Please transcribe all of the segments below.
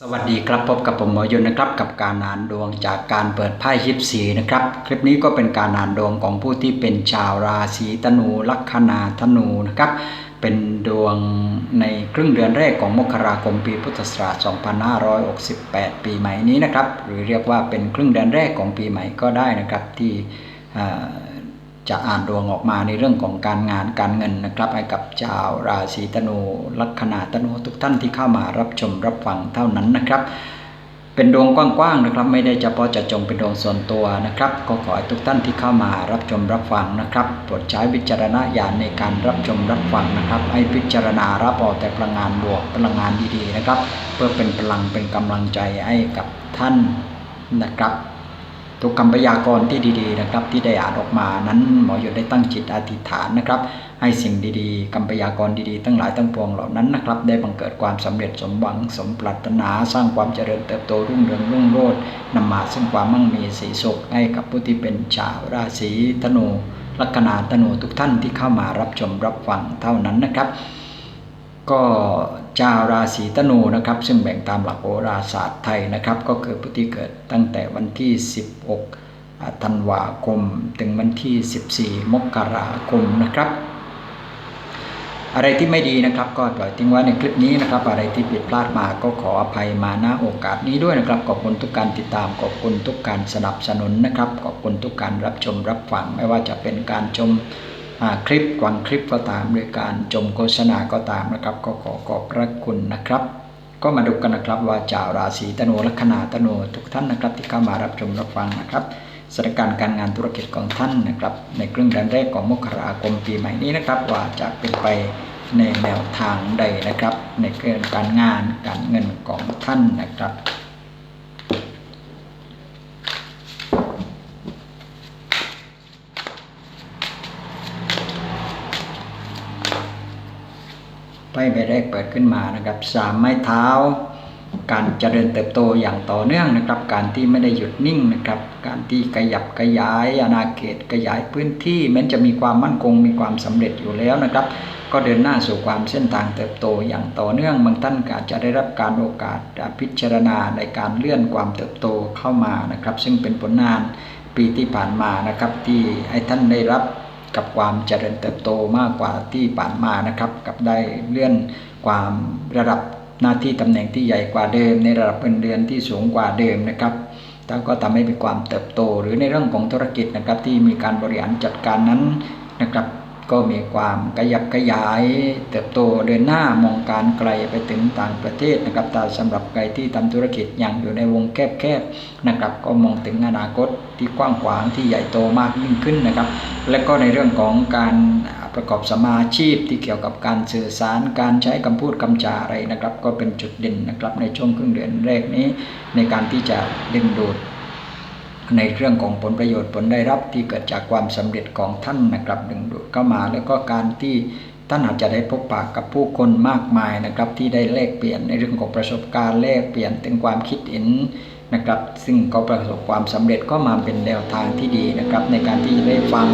สวัสดีครับพบกับผมหมอยนนะครับกับการอ่านดวงจากการเปิดไพ่ยิปซีนะครับคลิปนี้ก็เป็นการอ่านดวงของผู้ที่เป็นชาวราศีธนูลัคนาธนูนะครับเป็นดวงในครึ่งเดือนแรกของมกราคมปีพุทธศักราช 2568 ปีใหม่นี้นะครับหรือเรียกว่าเป็นครึ่งเดือนแรกของปีใหม่ก็ได้นะครับที่ จะอ่านดวงออกมาในเรื่องของการงานการเงินนะครับให้กับชาวราศีธนูลัคนาธนูทุกท่านที่เข้ามารับชมรับฟังเท่านั้นนะครับ เป็นดวงกว้างๆนะครับ ไม่ได้เฉพาะจะจงเป็นดวงส่วนตัวนะครับ ก็ขอให้ทุกท่านที่เข้ามารับชมรับฟังนะครับโปรดใช้วิจารณญาณในการรับชมรับฟังนะครับ ให้พิจารณารับเอาแต่พลังงานบวกพลังงานดีๆนะครับ เพื่อเป็นพลังเป็นกำลังใจให้กับท่านนะครับ ทุกคำพยากรณ์ที่ดีๆนะครับ ที่ได้อ่านออกมานั้นหมอหยดได้ตั้งจิตอธิษฐานนะครับ ให้สิ่งดีๆคำพยากรณ์ดีๆ ทั้งหลายทั้งปวงเหล่านั้นนะครับ ได้บังเกิดความสำเร็จสมหวังสมปรารถนาสร้างความเจริญเติบโตรุ่งเรืองรุ่งโรจน์นำมาซึ่งความมั่งมีสีสุขให้กับผู้ที่เป็นชาวราศีธนูลัคนาธนูทุกท่านที่เข้ามารับชมรับฟังเท่านั้นนะครับ ก็ชาวราศีธนูนะครับ ซึ่งแบ่งตามหลักโหราศาสตร์ไทยนะครับ ก็คือผู้ที่เกิดตั้งแต่วันที่ 16 ธันวาคม ถึงวันที่ 14 มกราคมนะครับ อะไรที่ไม่ดีนะครับ ก็ปล่อยทิ้งไว้ในคลิปนี้นะครับ อะไรที่ผิดพลาดมาก็ขออภัยมาณโอกาสนี้ด้วยนะครับ ขอบคุณทุกการติดตาม ขอบคุณทุกการสนับสนุนนะครับ ขอบคุณทุกการรับชมรับฟังไม่ว่าจะเป็นการชม คลิปกวางคลิปก็ตามหรือการชมโฆษณาก็ตามนะครับ ก็ขอขอบพระคุณนะครับ ก็มาดูกันนะครับว่าชาวราศีธนูลัคนาธนูทุกท่านนะครับ ที่เข้ามารับชมรับฟังนะครับสถานการณ์การงานธุรกิจของท่านนะครับ ในครึ่งเดือนแรกของมกราคมปีใหม่นี้นะครับ ว่าจะเป็นไปในแนวทางใดนะครับ ในเรื่องการงานการเงินของท่านนะครับ ไพ่ใบแรกเปิดขึ้นมานะครับสามไม้เท้า การเจริญเติบโตอย่างต่อเนื่องนะครับ การที่ไม่ได้หยุดนิ่งนะครับ การที่ขยับขยายอาณาเขตขยายพื้นที่แม้จะมีความมั่นคงมีความสำเร็จอยู่แล้วนะครับ ก็เดินหน้าสู่ความเส้นทางเติบโตอย่างต่อเนื่องบางท่านก็อาจจะได้รับการโอกาสพิจารณาในการเลื่อนความเติบโตเข้ามานะครับ ซึ่งเป็นผลงานปีที่ผ่านมานะครับที่ให้ท่านได้รับ กับความเจริญเติบโตมากกว่าที่ผ่านมานะครับ กับได้เลื่อนความระดับหน้าที่ตำแหน่งที่ใหญ่กว่าเดิม ในระดับเงินเดือนที่สูงกว่าเดิมนะครับแล้วก็ทำให้มีความเติบโต หรือในเรื่องของธุรกิจนะครับที่มีการบริหารจัดการนั้นนะครับ ก็มีความขยับขยาย เติบโตเดินหน้ามองการไกลไปถึงต่างประเทศนะครับแต่สำหรับใครที่ทำธุรกิจอย่างอยู่ในวงแคบๆนะครับ ก็มองถึงอนาคตที่กว้างขวางที่ใหญ่โตมากยิ่งขึ้นนะครับ และก็ในเรื่องของการประกอบสมาอาชีพที่เกี่ยวกับการสื่อสารการใช้คำพูดคำจาอะไรนะครับ ก็เป็นจุดเด่นนะครับในช่วงครึ่งเดือนแรกนี้ ในการที่จะดึงดูด ในเรื่องของผลประโยชน์ผลได้รับที่เกิดจากความสำเร็จของท่านนะครับดึงดูดเข้ามาแล้วก็การที่ท่านอาจจะได้พบปะกับผู้คนมากมายนะครับ ที่ได้แลกเปลี่ยนในเรื่องของประสบการณ์แลกเปลี่ยนถึงความคิดเห็นนะครับ ซึ่งก็ประสบความสำเร็จก็มาเป็นแนวทางที่ดีนะครับ ในการที่จะได้ฟัง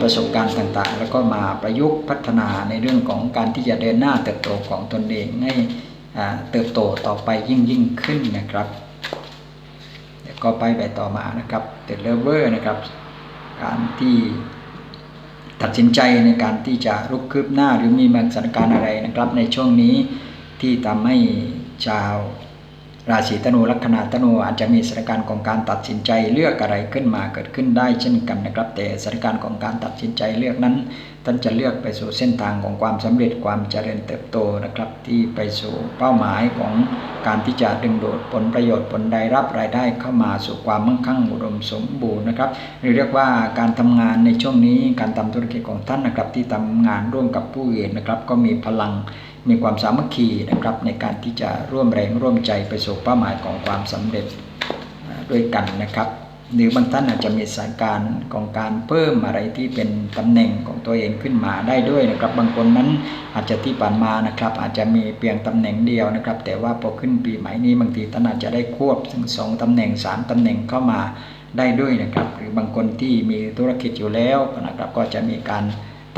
ประสบการณ์ต่างๆ แล้วก็มาประยุกต์พัฒนาในเรื่องของการที่จะเดินหน้าเติบโตของตนเองให้เติบโตต่อไปยิ่งยิ่งขึ้นนะครับ ก็ไปไปต่อมานะครับเด e เลเวอร์นะครับ การที่ตัดสินใจในการที่จะลุกคืบหน้าหรือมีบางสถานการณ์อะไรนะครับ ในช่วงนี้ที่ทำให้ชาว ราศีธนูลัคนาธนูอาจจะมีสถานการณ์ของการตัดสินใจเลือกอะไรขึ้นมาเกิดขึ้นได้เช่นกันนะครับ แต่สถานการณ์ของการตัดสินใจเลือกนั้น ท่านจะเลือกไปสู่เส้นทางของความสำเร็จความเจริญเติบโตนะครับ ที่ไปสู่เป้าหมายของการที่จะดึงดูดผลประโยชน์ผลได้รับรายได้เข้ามาสู่ความมั่งคั่งอุดมสมบูรณ์นะครับหรือเรียกว่าการทำงานในช่วงนี้การทำธุรกิจของท่านนะครับที่ทำงานร่วมกับผู้อื่นนะครับ ก็มีพลัง มีความสามัคคีนะครับในการที่จะร่วมแรงร่วมใจไปสู่เป้าหมายของความสำเร็จด้วยกันนะครับหรือบางท่านอาจจะมีสถานการณ์ของการเพิ่มอะไรที่เป็นตำแหน่งของตัวเองขึ้นมาได้ด้วยนะครับ บางคนนั้นอาจจะที่ผ่านมานะครับ อาจจะมีเพียงตำแหน่งเดียวนะครับ แต่ว่าพอขึ้นปีใหม่นี้บางทีท่านอาจจะได้ควบถึงสองตำแหน่งสามตำแหน่งเข้ามาได้ด้วยนะครับ หรือบางคนที่มีธุรกิจอยู่แล้วนะครับก็จะมีการ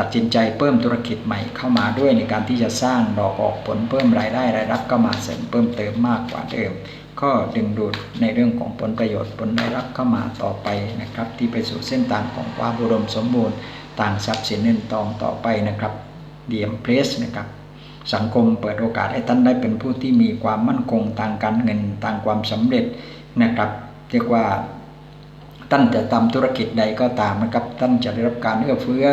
ตัดสินใจเพิ่มธุรกิจใหม่เข้ามาด้วยในการที่จะสร้างดอกออกผลเพิ่มรายได้รายรับเข้ามาเสริมเพิ่มเติมมากกว่าเดิม ก็ดึงดูดในเรื่องของผลประโยชน์ผลรายรับเข้ามาต่อไปนะครับ ที่ไปสู่เส้นทางของความอุดมสมบูรณ์ต่างทรัพย์สินเงินทองต่อไปนะครับเดียมเพลสนะครับสังคมเปิดโอกาสให้ท่านได้เป็นผู้ที่มีความมั่นคงทางการเงินทางความสำเร็จนะครับเรียกว่าท่านจะทำธุรกิจใดก็ตามนะครับท่านจะได้รับการเอื้อเฟื้อ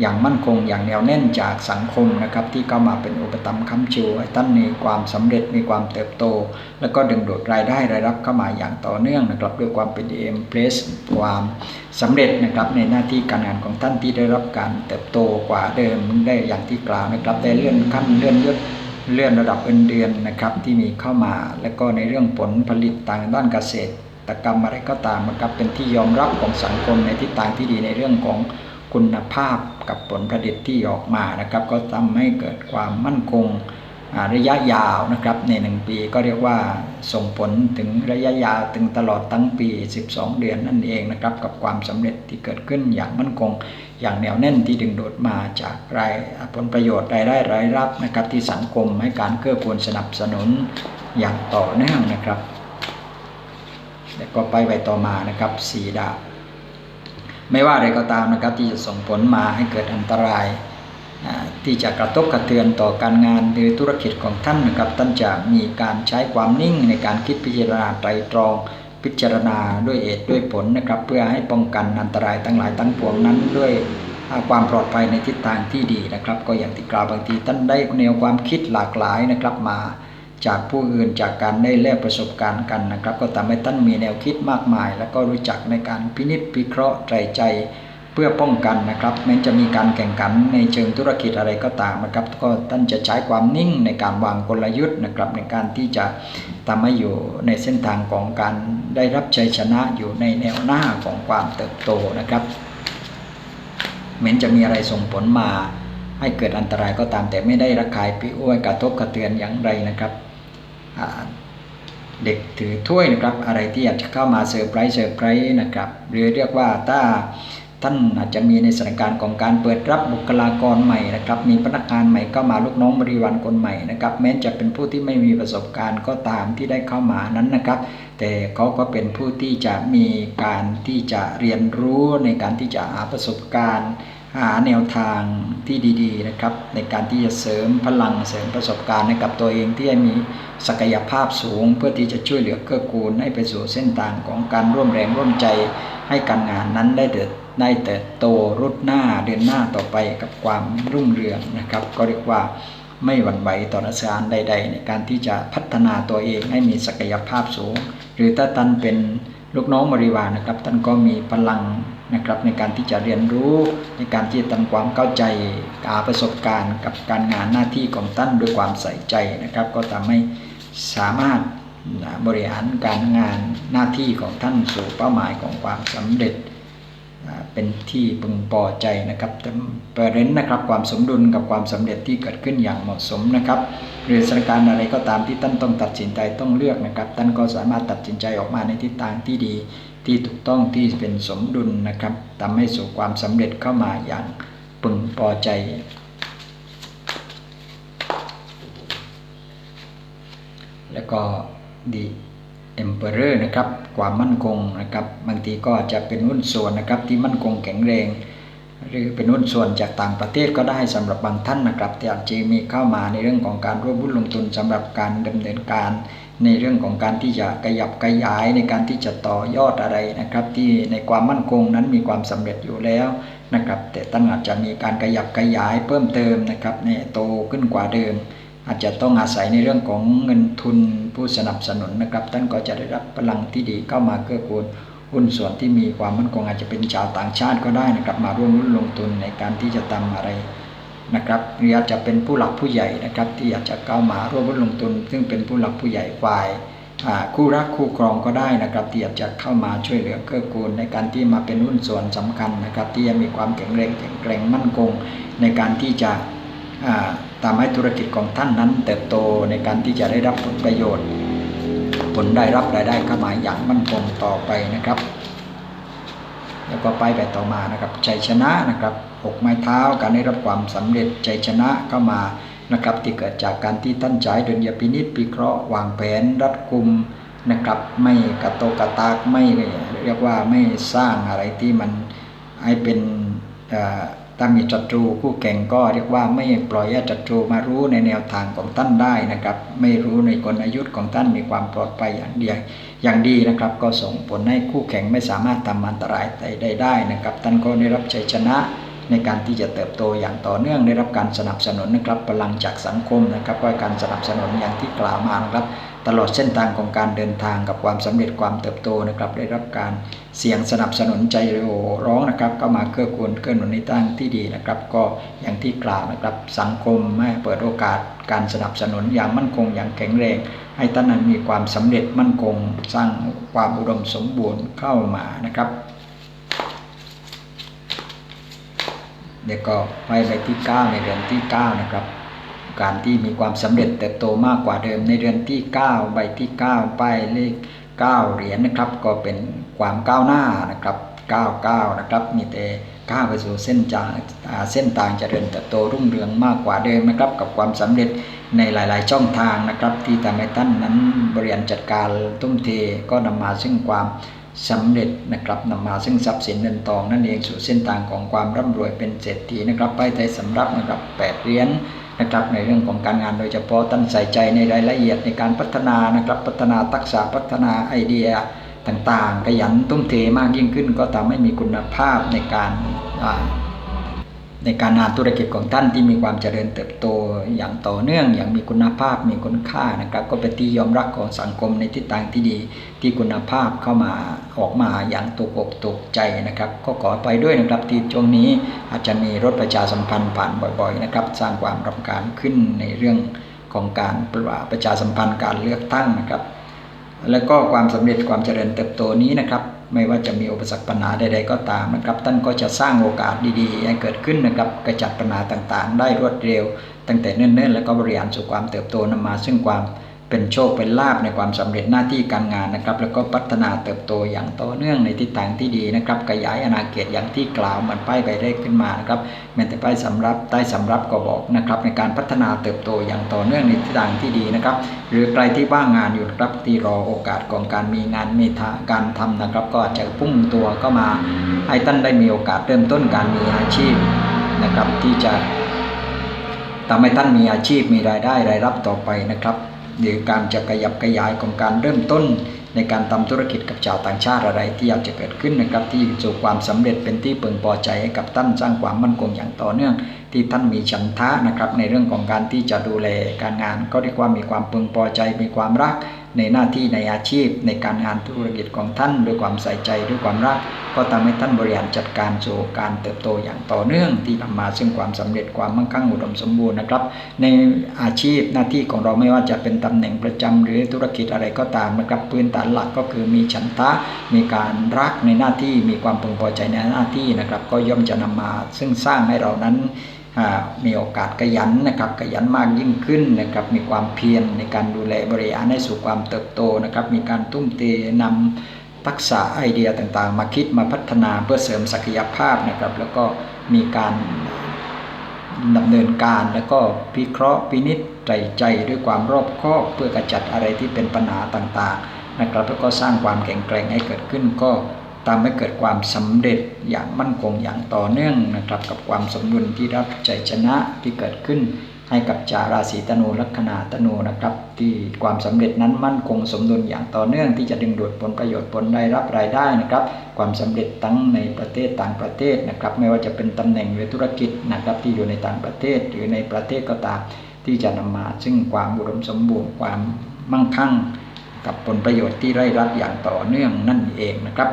อย่างมั่นคงอย่างแนวแน่นจากสังคมนะครับที่เข้ามาเป็นอุปถัมภ์ค้ำชูให้ท่านมีความสำเร็จมีความเติบโต แล้วก็ดึงดูดรายได้รายรับเข้ามาอย่างต่อเนื่องนะครับด้วยความเป็นเอ็มเพลสความสำเร็จนะครับในหน้าที่การงานของท่านที่ได้รับการเติบโตกว่าเดิมได้อย่างที่กล่าวนะครับได้เลื่อนขั้นเลื่อนยศเลื่อนระดับเงินเดือนนะครับที่มีเข้ามา และก็ในเรื่องผลผลิตทางด้านเกษตรกรรมอะไรก็ตามนะครับเป็นที่ยอมรับของสังคมในทิศทางที่ดีในเรื่องของ คุณภาพกับผลผลิตที่ออกมานะครับ ก็ทำให้เกิดความมั่นคงระยะยาวนะครับในหนึ่งปีก็เรียกว่าส่งผลถึงระยะยาวถึงตลอดทั้งปี 12 เดือนนั่นเองนะครับกับความสำเร็จที่เกิดขึ้นอย่างมั่นคง อย่างแนวแน่นที่ดึงดูดมาจากรายผลประโยชน์รายได้รายรับนะครับที่สังคมให้การเกื้อกูลสนับสนุนอย่างต่อเนื่องนะครับ แล้วก็ไปไปต่อมานะครับสีดา ไม่ว่าอะไรก็ตามนะครับที่จะส่งผลมาให้เกิดอันตราย ที่จะกระทบกระเทือนต่อการงานหรือธุรกิจของท่านนะครับ ท่านจะมีการใช้ความนิ่งในการคิดพิจารณาไตรตรอง พิจารณาด้วยเหตุด้วยผลนะครับ เพื่อให้ป้องกันอันตรายทั้งหลายทั้งปวงนั้นด้วยความปลอดภัยในทิศทางที่ดีนะครับ ก็อย่างที่กล่าวบางทีท่านได้แนวความคิดหลากหลายนะครับมา จากผู้อื่นจากการได้แลกประสบการณ์กันนะครับ ก็ทำให้ท่านมีแนวคิดมากมาย แล้วก็รู้จักในการพินิจพิเคราะห์ใจใจเพื่อป้องกันนะครับแม้จะมีการแข่งขันในเชิงธุรกิจอะไรก็ตามนะครับก็ท่านจะใช้ความนิ่งในการวางกลยุทธ์นะครับในการที่จะทำให้อยู่ในเส้นทางของการได้รับชัยชนะอยู่ในแนวหน้าของความเติบโตนะครับแม้จะมีอะไรส่งผลมาให้เกิดอันตรายก็ตามแต่ไม่ได้ระคายพิอ้วยกระทบกระเทือนอย่างไรนะครับ เด็กถือถ้วยนะครับ อะไรที่อาจจะเข้ามาเซอร์ไพรส์เซอร์ไพรส์นะครับหรือเรียกว่าถ้าท่านอาจจะมีในสถานการณ์ของการเปิดรับบุคลากรใหม่นะครับมีพนักงานใหม่เข้ามาลูกน้องบริวารคนใหม่นะครับแม้จะเป็นผู้ที่ไม่มีประสบการณ์ก็ตามที่ได้เข้ามานั้นนะครับ แต่เขาก็เป็นผู้ที่จะมีการที่จะเรียนรู้ในการที่จะหาประสบการณ์ หาแนวทางที่ดีๆนะครับ ในการที่จะเสริมพลังเสริมประสบการณ์ให้กับตัวเองที่มีศักยภาพสูง เพื่อที่จะช่วยเหลือเกื้อกูลให้ไปสู่เส้นทางของการร่วมแรงร่วมใจ ให้การงานนั้นได้เติบได้เติบโตรุดหน้าเดินหน้าต่อไปกับความรุ่งเรืองนะครับ ก็เรียกว่าไม่หวั่นไหวต่อสถานใด ๆ ในการที่จะพัฒนาตัวเองให้มีศักยภาพสูง หรือถ้าท่านเป็นลูกน้องบริวารนะครับท่านก็มีพลัง นะครับในการที่จะเรียนรู้ในการที่จะทำความเข้าใจหาประสบการณ์ กับการงานหน้าที่ของท่านด้วยความใส่ใจนะครับ ก็ทำให้สามารถบริหารการงานหน้าที่ของท่านสู่เป้าหมายของความสำเร็จเป็นที่พึงพอใจนะครับแต่ประเด็นนะครับความสมดุลกับความสำเร็จที่เกิดขึ้นอย่างเหมาะสมนะครับหรือสถานการณ์อะไรก็ตามที่ท่านต้องตัดสินใจต้องเลือกนะครับ ท่านก็สามารถตัดสินใจออกมาในทิศทางที่ดี ที่ถูกต้องที่เป็นสมดุลนะครับทำให้สู่ความสำเร็จเข้ามาอย่างพึงพอใจ แล้วก็ดีเอ็มเปอเรอร์นะครับความมั่นคงนะครับบางทีก็จะเป็นหุ้นส่วนนะครับที่มั่นคงแข็งแรง หรือเป็นหุ้นส่วนจากต่างประเทศก็ได้สำหรับบางท่านนะครับที่อาจจะมีเข้ามาในเรื่องของการร่วมหุ้นลงทุนสำหรับการดำเนินการ ในเรื่องของการที่จะขยับขยายในการที่จะต่อยอดอะไรนะครับ ที่ในความมั่นคงนั้นมีความสำเร็จอยู่แล้วนะครับ แต่ท่านอาจจะมีการขยับขยายเพิ่มเติมนะครับในโตขึ้นกว่าเดิม อาจจะต้องอาศัยในเรื่องของเงินทุนผู้สนับสนุนนะครับ ท่านก็จะได้รับพลังที่ดีเข้ามาเกื้อกูลหุ้นส่วนที่มีความมั่นคงอาจจะเป็นชาวต่างชาติก็ได้นะครับ มาร่วมลงทุนในการที่จะทำอะไร นะครับหรืออาจจะเป็นผู้หลักผู้ใหญ่นะครับที่อยากจะเข้ามาร่วมลงทุน ซึ่งเป็นผู้หลักผู้ใหญ่ฝ่ายคู่รักคู่ครองก็ได้นะครับที่อยากจะเข้ามาช่วยเหลือเกื้อกูลในการที่มาเป็นหุ้นส่วนสำคัญนะครับ ที่จะมีความแข็งแรงแข็งแกร่งมั่นคง ในการที่จะอ่าทำให้ธุรกิจของท่านนั้น เติบโตในการที่จะได้รับผลประโยชน์ ผลได้รับรายได้เข้ามาอย่างมั่นคงต่อไปนะครับ แล้วก็ไปไปต่อมานะครับชัยชนะนะครับหกไม้เท้าการได้รับความสำเร็จชัยชนะเข้ามานะครับที่เกิดจากการที่ท่านใช้ดุลยพินิจพิเคราะห์วางแผนรัดกุมนะครับไม่กระโตกกระตากไม่เรียกว่าไม่สร้างอะไรที่มันให้เป็น ถ้ามีจัตรูคู่แข่งก็เรียกว่าไม่ปล่อยให้จัตรูมารู้ในแนวทางของท่านได้นะครับ ไม่รู้ในกลยุทธ์ของท่านมีความปลอดภัยอย่างเดียวอย่างดีนะครับ ก็ส่งผลให้คู่แข่งไม่สามารถทำอันตรายใดได้นะครับ ท่านก็ได้รับชัยชนะในการที่จะเติบโตอย่างต่อเนื่องได้รับการสนับสนุนนะครับพลังจากสังคมนะครับว่าการสนับสนุนอย่างที่กล่าวมานะครับ ตลอดเส้นทางของการเดินทางกับความสำเร็จความเติบโตนะครับ ได้รับการเสียงสนับสนุนใจโอร้องนะครับ ก็มาเกื้อกูลเกื้อหนุนในทางที่ดีนะครับ ก็อย่างที่กล่าวนะครับสังคมให้เปิดโอกาสการสนับสนุนอย่างมั่นคงอย่างแข็งแรง ให้ท่านนั้นมีความสำเร็จมั่นคง สร้างความอุดมสมบูรณ์เข้ามานะครับเดี๋ยวก็ไปไปที่9ในเดือนที่9นะครับ การที่มีความสำเร็จเติบโตมากกว่าเดิมในเดือนที่ 9 ใบที่9ไปเลข 9 เหรียญนนะครับ ก็เป็นความก้าวหน้านะครับ 99 นะครับ มีแต่ก้าวไปสู่เส้นจางเส้นทางเจริญเติบโตรุ่งเรืองมากกว่าเดิมนะครับ กับความสำเร็จในหลาย ๆ ช่องทางนะครับ ที่ทำให้ท่านนั้นบริหารจัดการตุ้มเทก็นำมาซึ่งความสำเร็จนะครับนำมาซึ่งทรัพย์สินเงินทองนั่นเองสู่เส้นทางของความร่ำรวยเป็นเศรษฐีนะครับไปไทยสำรับนะครับแปดเหรียญ นะครับในเรื่องของการงานโดยเฉพาะท่านใส่ใจในรายละเอียดในการพัฒนานะครับพัฒนาทักษะพัฒนาไอเดียต่างๆขยันตุ้มเทมากยิ่งขึ้น ก็ทำให้มีคุณภาพในการ ในการงานธุรกิจของท่านที่มีความเจริญเติบโตอย่างต่อเนื่องอย่างมีคุณภาพมีคุณค่านะครับ ก็เป็นที่ยอมรับของสังคมในทิศทางที่ดีที่คุณภาพเข้ามาออกมาอย่างตกอกตกใจนะครับ ก็ขอไปด้วยนะครับที่ช่วงนี้อาจจะมีรถประชาสัมพันธ์ผ่านบ่อยๆนะครับ สร้างความรำคาญขึ้นในเรื่องของการประชาสัมพันธ์การเลือกตั้งนะครับ แล้วก็ความสำเร็จความเจริญเติบโตนี้นะครับ ไม่ว่าจะมีอุปสรรคปัญหาใดๆก็ตามนะครับ ท่านก็จะสร้างโอกาสดีๆให้เกิดขึ้นนะครับกระจัดปัญหาต่างๆ ได้รวดเร็ว ตั้งแต่เนิ่นๆ แล้วก็บริหารสู่ความเติบโตนำมาซึ่งความ เป็นโชคเป็นลาบในความสำเร็จหน้าที่การงานนะครับ แล้วก็พัฒนาเติบโตอย่างต่อเนื่องในทิศทางที่ดีนะครับขยายอาณาเขตอย่างที่กล่าวมันป้ายใบเลขขึ้นมานะครับแม้แต่ป้ายสำรับใต้สำรับก็บอกนะครับในการพัฒนาเติบโตอย่างต่อเนื่องในทิศทางที่ดีนะครับหรือใครที่ว่างงานอยู่ครับที่รอโอกาสของการมีงานมีการทำนะครับ ก็อาจจะพุ่งตัวก็มาให้ท่านได้มีโอกาสเริ่มต้นการมีอาชีพนะครับที่จะทำให้ท่านมีอาชีพมีรายได้รายรับต่อไปนะครับ หรือการจะขยับขยายของการเริ่มต้น ในการทำธุรกิจกับชาวต่างชาติอะไรที่อยากจะเกิดขึ้นนะครับ ที่สู่ความสำเร็จเป็นที่เพึงพอใจให้กับท่านสร้างความมั่นคงอย่างต่อเนื่อง ที่ท่านมีฉันทะนะครับในเรื่องของการที่จะดูแลการงาน ก็เรียกว่ามีความพึงพอใจมีความรัก ในหน้าที่ในอาชีพ ในการงานธุรกิจของท่านด้วยความใส่ใจด้วยความรัก ก็ทำให้ท่านบริหารจัดการสู่การเติบโตอย่างต่อเนื่องที่นำมาซึ่งความสำเร็จความมั่งคั่งอุดมสมบูรณ์นะครับ ในอาชีพหน้าที่ของเราไม่ว่าจะเป็นตำแหน่งประจำหรือธุรกิจอะไรก็ตามนะครับพื้นฐานหลักก็คือมีฉันทะมีการรักในหน้าที่มีความพึงพอใจในหน้าที่นะครับ ก็ย่อมจะนำมาซึ่งสร้างให้เรานั้น มีโอกาสขยันนะครับขยันมากยิ่งขึ้นนะครับมีความเพียรในการดูแลบริหารให้สู่ความเติบโตนะครับมีการทุ่มเทนำทักษะไอเดียต่างๆ มาคิดมาพัฒนาเพื่อเสริมศักยภาพนะครับ แล้วก็มีการดำเนินการแล้วก็พิเคราะห์พินิจใจใจด้วยความรอบคอบเพื่อกระจัดอะไรที่เป็นปัญหาต่างๆนะครับแล้วก็สร้างความแข็งแกร่งให้เกิดขึ้นก็ ทำให้เกิดความสำเร็จอย่างมั่นคงอย่างต่อเนื่องนะครับ กับความสมดุลที่รับใจชนะที่เกิดขึ้นให้กับจาราศีตนูลัคนาตนูนะครับ ที่ความสำเร็จนั้นมั่นคงสมดุลอย่างต่อเนื่องที่จะดึงดูดผลประโยชน์ผลได้รับรายได้นะครับ ความสำเร็จทั้งในประเทศต่างประเทศนะครับ ไม่ว่าจะเป็นตำแหน่งหรือธุรกิจนะครับที่อยู่ในต่างประเทศหรือในประเทศก็ตามที่จะนำมา ซึ่งความอุดมสมบูรณ์ความมั่งคั่ง กับผลประโยชน์ที่ได้รับอย่างต่อเนื่องนั่นเองนะครับ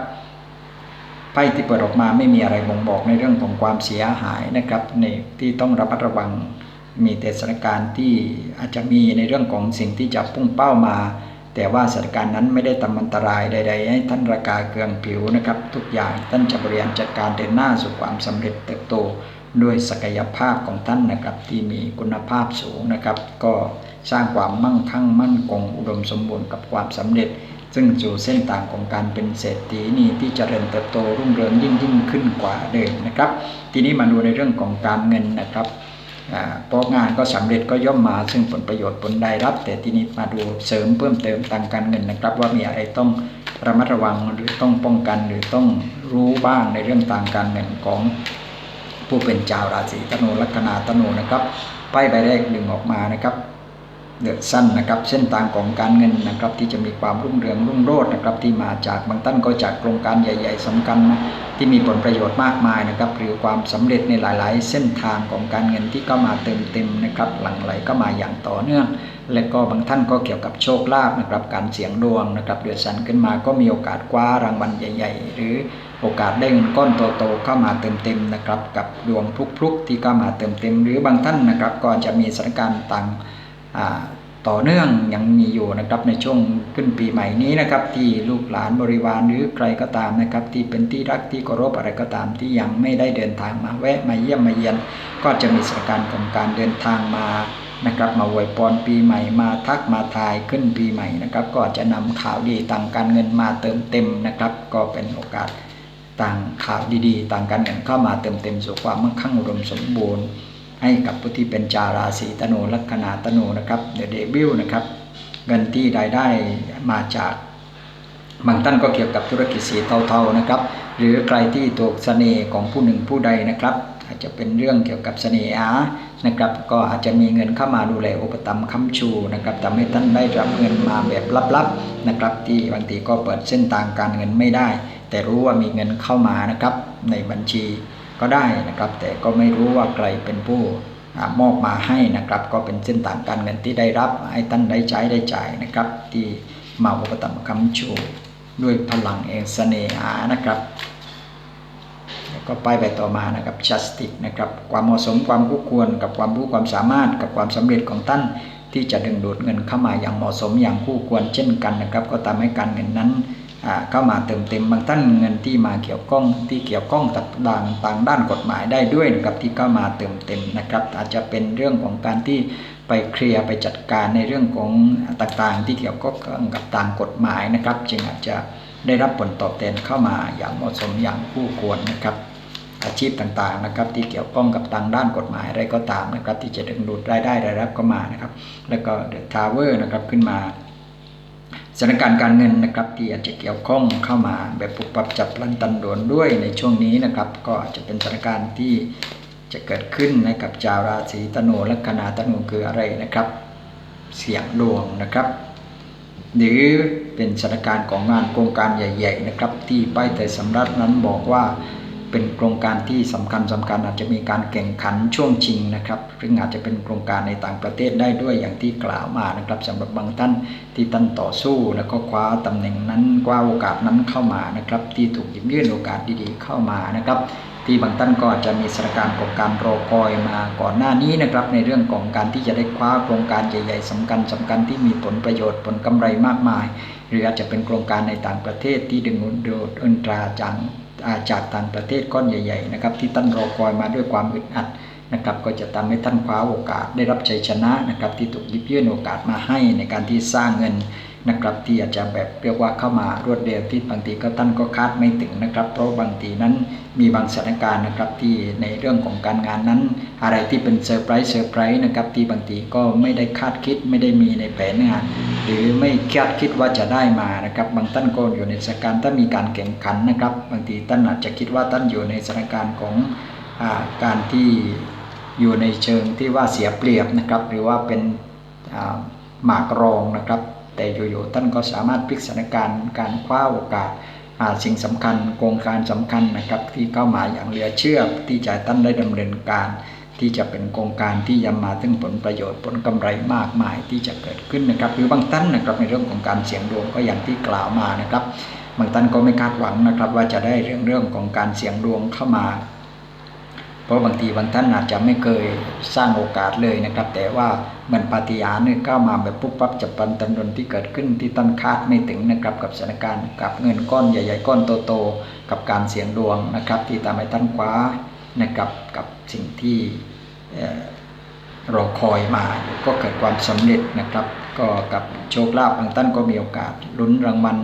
ไพ่ที่เปิดออกมาไม่มีอะไรบ่งบอกในเรื่องของความเสียหายนะครับในที่ต้องระมัดระวังมีแต่สถานการณ์ที่อาจจะมีในเรื่องของสิ่งที่จะพุ่งเป้ามา แต่ว่าสถานการณ์นั้นไม่ได้ทำอันตรายใด ๆ ให้ท่านระกาเกลืองผิวนะครับ ทุกอย่างท่านจะบริหารจัดการเดินหน้าสู่ความสำเร็จเติบโตด้วยศักยภาพของท่านนะครับที่มีคุณภาพสูงนะครับ ก็สร้างความมั่งคั่งมั่นคงอุดมสมบูรณ์กับความสำเร็จ ซึ่งสู่เส้นทางของการเป็นเศรษฐีนี่ที่จเจริญเติบโตรุ่งเรืองยิ่งยิ่งขึ้นกว่าเดิมนะครับ ทีนี้มาดูในเรื่องของการเงินนะครับเพราะงานก็สำเร็จก็ย่อมมาซึ่งผลประโยชน์ผลได้รับ แต่ทีนี้มาดูเสริมเพิ่มเติมทางการเงินนะครับ ว่ามีอะไรต้องระมัดระวังหรือต้องป้องกันหรือต้องรู้บ้างในเรื่องทางการเงินของผู้เป็นเจ้าราศีธนูลัคนาธนูนะครับไพ่ใบแรกดึงออกมานะครับ เดือดสั้นนะครับ เส้นทางของการเงินนะครับ ที่จะมีความรุ่งเรืองรุ่งโรจน์นะครับ ที่มาจากบางท่านก็จากโครงการใหญ่ ๆสำคัญนะที่มีผลประโยชน์มากมายนะครับ หรือความสำเร็จในหลาย ๆ เส้นทางของการเงินที่ก็มาเติมเต็มนะครับ หลั่งไหลก็มาอย่างต่อเนื่อง และก็บางท่านก็เกี่ยวกับโชคลาภนะครับ การเสี่ยงดวงนะครับ เดือดสั้นขึ้นมาก็มีโอกาสคว้ารางวัลใหญ่ ๆ หรือโอกาสได้เงินก้อนโตๆเข้ามาเติมเต็มนะครับ กับดวงพลุกๆที่เข้ามาเติมเต็ม หรือบางท่านนะครับก็จะมีสถานการณ์ต่าง ต่อเนื่องยังมีอยู่นะครับในช่วงขึ้นปีใหม่นี้นะครับ ที่ลูกหลานบริวารหรือใครก็ตามนะครับ ที่เป็นที่รักที่เคารพอะไรก็ตามที่ยังไม่ได้เดินทางมาแวะมาเยี่ยมมาเยียน ก็จะมีสถานการณ์ของการเดินทางมานะครับมาอวยพรปีใหม่มาทักมาทายขึ้นปีใหม่นะครับ ก็จะนำข่าวดีต่างการเงินมาเติมเต็มนะครับ ก็เป็นโอกาสต่างข่าวดีๆ ต่างการเงินเข้ามาเติมเต็มสู่ความมั่งคั่งอุดมสมบูรณ์ ให้กับผู้ที่เป็นจาราศีตโนลัคนาตโนนะครับเดอะเดบิวนะครับเงินที่ได้ได้มาจากบางท่านก็เกี่ยวกับธุรกิจสีเทาๆนะครับ หรือใครที่ถูกเสน่ห์ของผู้หนึ่งผู้ใดนะครับ อาจจะเป็นเรื่องเกี่ยวกับเสน่หานะครับ ก็อาจจะมีเงินเข้ามาดูแลอุปถัมภ์ค้ำชูนะครับทำให้ท่านได้รับเงินมาแบบลับๆนะครับ ที่บางทีก็เปิดเส้นทางการเงินไม่ได้ แต่รู้ว่ามีเงินเข้ามานะครับในบัญชี ก็ได้นะครับ แต่ก็ไม่รู้ว่าใครเป็นผู้มอบมาให้นะครับ ก็เป็นเส้นทางการเงินที่ได้รับให้ท่านได้ใช้ได้จ่ายนะครับ ที่มาอุปถัมภ์คำชูด้วยพลังเองเสน่หานะครับแล้วก็ไปไปต่อมานะครับชัสติกนะครับ ความเหมาะสมความคู่ควรกับความรู้ความสามารถกับความสำเร็จของท่าน ที่จะดึงดูดเงินเข้ามาอย่างเหมาะสมอย่างคู่ควรเช่นกันนะครับ ก็ทำให้การเงินนั้น เข้ามาเติมเต็มบางท่านเงินที่มาเกี่ยวข้องที่เกี่ยวข้องกับต่างต่างด้านกฎหมายได้ด้วยนะครับที่เข้ามาเติมเต็มนะครับ อาจจะเป็นเรื่องของการที่ไปเคลียร์ไปจัดการในเรื่องของต่างๆ ที่เกี่ยวข้องกับต่างกฎหมายนะครับ จึงอาจจะได้รับผลตอบแทนเข้ามาอย่างเหมาะสมอย่างคู่ควรนะครับ อาชีพต่างๆนะครับ ที่เกี่ยวข้องกับทางด้านกฎหมายอะไรก็ตามนะครับ ที่จะดึงดูดรายได้รายรับก็มานะครับ แล้วก็เดอะทาวเวอร์นะครับขึ้นมา สถานการณ์การเงินนะครับที่อาจจะเกี่ยวข้องเข้ามาแบบปุบปับจับลันตันโดนด้วยในช่วงนี้นะครับ ก็จะเป็นสถานการณ์ที่จะเกิดขึ้นในกับชาวราศีธนูและคณาธนูคืออะไรนะครับ เสี่ยงดวงนะครับ หรือเป็นสถานการณ์ของงานโครงการใหญ่ ๆ นะครับ ที่ป้ายแต่สำรับนั้นบอกว่า เป็นโครงการที่สำคัญสำคัญอาจจะมีการแข่งขันช่วงชิงนะครับซึ่งอาจจะเป็นโครงการในต่างประเทศได้ด้วยอย่างที่กล่าวมานะครับสำหรับบางท่านที่ท่านต่อสู้แล้วก็คว้าตำแหน่งนั้นคว้าโอกาสนั้นเข้ามานะครับ ที่ถูกหยิบยื่นโอกาสดีๆเข้ามานะครับ ที่บางท่านก็อาจจะมีสถานการณ์ของการรอคอยมาก่อนหน้านี้นะครับ ในเรื่องของการที่จะได้คว้าโครงการใหญ่ ๆสำคัญสำคัญที่มีผลประโยชน์ผลกำไรมากมาย หรืออาจจะเป็นโครงการในต่างประเทศที่ดึงดูดอินตราจัง จากต่างประเทศก้อนใหญ่ๆนะครับที่ท่านรอคอยมาด้วยความอึดอัดนะครับก็จะทำให้ท่านคว้าโอกาสได้รับชัยชนะนะครับที่ถูกยิบยื่นโอกาสมาให้ในการที่สร้างเงินนะครับที่อาจจะแบบเรียกว่าเข้ามารวดเร็วที่บางทีก็ท่านก็คาดไม่ถึงนะครับ เพราะบางทีนั้นมีบางสถานการณ์นะครับที่ในเรื่องของการงานนั้น อะไรที่เป็นเซอร์ไพรส์เซอร์ไพรส์นะครับที่บางทีก็ไม่ได้คาดคิดไม่ได้มีในแผนงาน หรือไม่คาดคิดว่าจะได้มานะครับ บางท่านก็อยู่ในสถานการณ์ถ้ามีการแข่งขันนะครับ บางทีท่านอาจจะคิดว่าท่านอยู่ในสถานการณ์ของอการที่อยู่ในเชิงที่ว่าเสียเปรียบนะครับ หรือว่าเป็นหมากรองนะครับ แต่อยู่ๆท่านก็สามารถพลิกสถานการณ์การคว้าโอกาสสิ่งสำคัญโครงการสำคัญนะครับ ที่เข้ามาอย่างเหลือเชื่อที่จะท่านได้ดำเนินการ ที่จะเป็นโครงการที่จะมาถึงผลประโยชน์ผลกำไรมากมายที่จะเกิดขึ้นนะครับ หรือบางท่านนะครับในเรื่องของการเสี่ยงดวงก็อย่างที่กล่าวมานะครับบางท่านก็ไม่คาดหวังนะครับ ว่าจะได้เรื่องเรื่องของการเสี่ยงดวงเข้ามา เพราะบางทีบางท่านอาจจะไม่เคยสร้างโอกาสเลยนะครับ แต่ว่ามันปฏิญาณเนี่ยก้ามาแบบปุ๊บปั๊บจับปันตันดนที่เกิดขึ้นที่ต้นคาดไม่ถึงนะครับกับสถานการณ์กับเงินก้อนใหญ่ ๆ ก้อนโตๆกับการเสี่ยงดวงนะครับ ที่ทำให้ท่านคว้านะครับกับสิ่งที่ รอคอยมาก็เกิดความสำเร็จนะครับ ก็กับโชคลาภบางท่านก็มีโอกาสลุ้นรางวัล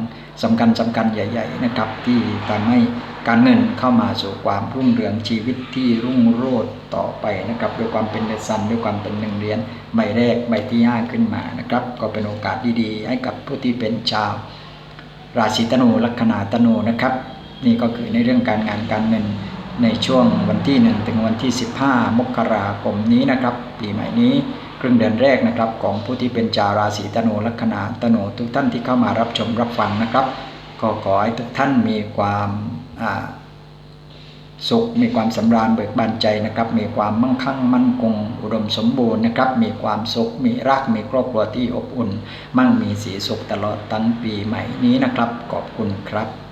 สำคัญสำคัญใหญ่ ๆนะครับ ที่ทำให้การเงินเข้ามาสู่ความรุ่งเรืองชีวิตที่รุ่งโรจน์ต่อไปนะครับด้วยความเป็นเดซันด้วยความเป็นหนึ่งเหรียญใบแรกใบที่ห้าขึ้นมานะครับ ก็เป็นโอกาสดีๆ ให้กับผู้ที่เป็นชาว ราศีธนูลัคนาธนูนะครับ นี่ก็คือในเรื่องการงานการเงิน ในช่วงวันที่ 1 ถึงวันที่ 15 มกราคมนี้นะครับ ปีใหม่นี้ครึ่งเดือนแรกนะครับของผู้ที่เป็นชาวราศีธนูลัคนาธนูทุกท่านที่เข้ามารับชมรับฟังนะครับ ก็ขอให้ทุกท่านมีความสุขมีความสำราญเบิกบานใจนะครับ มีความมั่งคั่งมั่นคงอุดมสมบูรณ์นะครับ มีความสุขมีรักมีครอบครัวที่อบอุ่น มั่งมีสีสุขตลอดทั้งปีใหม่นี้นะครับ ขอบคุณครับ